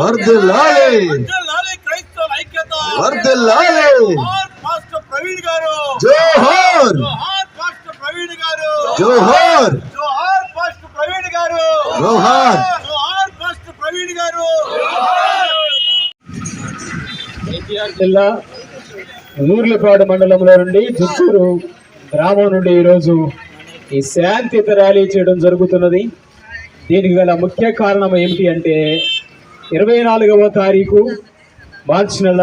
వర్ధిల్లాలి వర్ధిల్లాలి ప్రవీణ్ గారు. జోహార్. జోహార్ పాస్టర్ ప్రవీణ్ గారు. జోహార్. జోహార్ పాస్టర్ ప్రవీణ్ గారు. జోహార్. జోహార్ పాస్టర్ ప్రవీణ్ గారు. జిల్లా నూర్లపాడు మండలంలో నుండి దుత్తూరు గ్రామం నుండి ఈరోజు ఈ శాంతియుత ర్యాలీ చేయడం జరుగుతున్నది. దీనికి గల ముఖ్య కారణం ఏమిటి అంటే ఇరవై నాలుగవ తారీఖు మార్చి నెల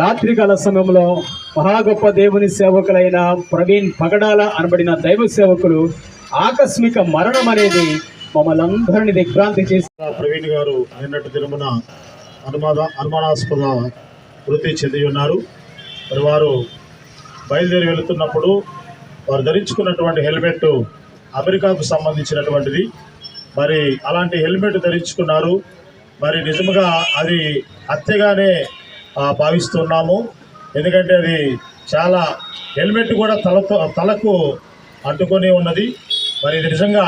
రాత్రి కాల సమయంలో మహాగొప్ప దేవుని సేవకులైన ప్రవీణ్ పగడాల అనబడిన దైవ సేవకులు ఆకస్మిక మరణం అనేది మమ్మల్ని అందరినీ దిగ్భ్రాంతి చేసిన ప్రవీణ్ గారు నిన్నటి దినమున అనుమాన అనుమానాస్పద మృతి చెంది ఉన్నారు. మరి వారు బయలుదేరి వెళుతున్నప్పుడు వారు ధరించుకున్నటువంటి హెల్మెట్ అమెరికాకు సంబంధించినటువంటిది. మరి అలాంటి హెల్మెట్ ధరించుకున్నారు. మరి నిజంగా అది హత్యగానే భావిస్తున్నాము. ఎందుకంటే అది చాలా హెల్మెట్ కూడా తలతో తలకు అంటుకొని ఉన్నది. మరి ఇది నిజంగా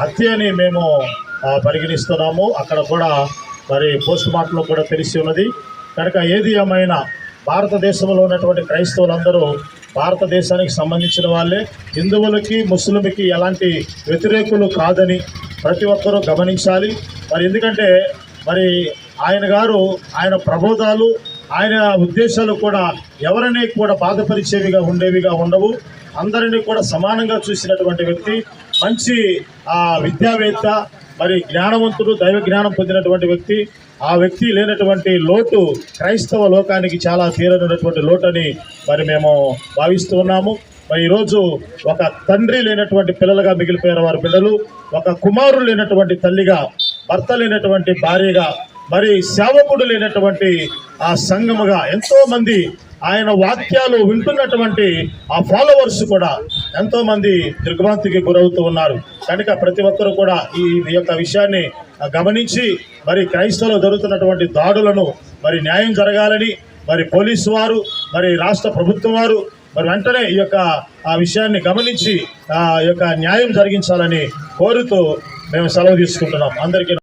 హత్య అని మేము పరిగణిస్తున్నాము. అక్కడ కూడా మరి పోస్ట్ మార్టంలో కూడా తెలిసి ఉన్నది. కనుక ఏది ఏమైనా భారతదేశంలో ఉన్నటువంటి క్రైస్తవులందరూ భారతదేశానికి సంబంధించిన వాళ్ళే. హిందువులకి ముస్లింకి ఎలాంటి వ్యతిరేకులు కాదని ప్రతి ఒక్కరూ గమనించాలి. మరి ఎందుకంటే మరి ఆయన గారు ఆయన ప్రబోధాలు ఆయన ఉద్దేశాలు కూడా ఎవరిని కూడా బాధపరిచేవిగా ఉండేవిగా ఉండవు. అందరినీ కూడా సమానంగా చూసినటువంటి వ్యక్తి మంచి ఆ విద్యావేత్త మరి జ్ఞానవంతుడు దైవ జ్ఞానం పొందినటువంటి వ్యక్తి ఆ వ్యక్తి లేనటువంటి లోటు క్రైస్తవ లోకానికి చాలా తీరనటువంటి లోటు అని మరి మేము భావిస్తూ ఉన్నాము. మరి ఈరోజు ఒక తండ్రి లేనటువంటి పిల్లలుగా మిగిలిపోయిన వారి పిల్లలు ఒక కుమారుడు లేనటువంటి తల్లిగా భర్త లేనటువంటి భార్యగా మరి సేవకుడు లేనటువంటి ఆ సంఘముగా ఎంతో మంది ఆయన వాక్యాలు వింటున్నటువంటి ఆ ఫాలోవర్స్ కూడా ఎంతో మంది దిగ్భ్రాంతికి గురవుతూ ఉన్నారు. కనుక ప్రతి ఒక్కరూ కూడా ఈ ఈ యొక్క విషయాన్ని గమనించి మరి క్రైస్తవులు జరుగుతున్నటువంటి దాడులను మరి న్యాయం జరగాలని మరి పోలీసు వారు మరి రాష్ట్ర ప్రభుత్వం వారు మరి వెంటనే ఈ యొక్క ఆ విషయాన్ని గమనించి ఆ యొక్క న్యాయం జరిగించాలని కోరుతూ మేము సెలవు తీసుకుంటున్నాం. అందరికీ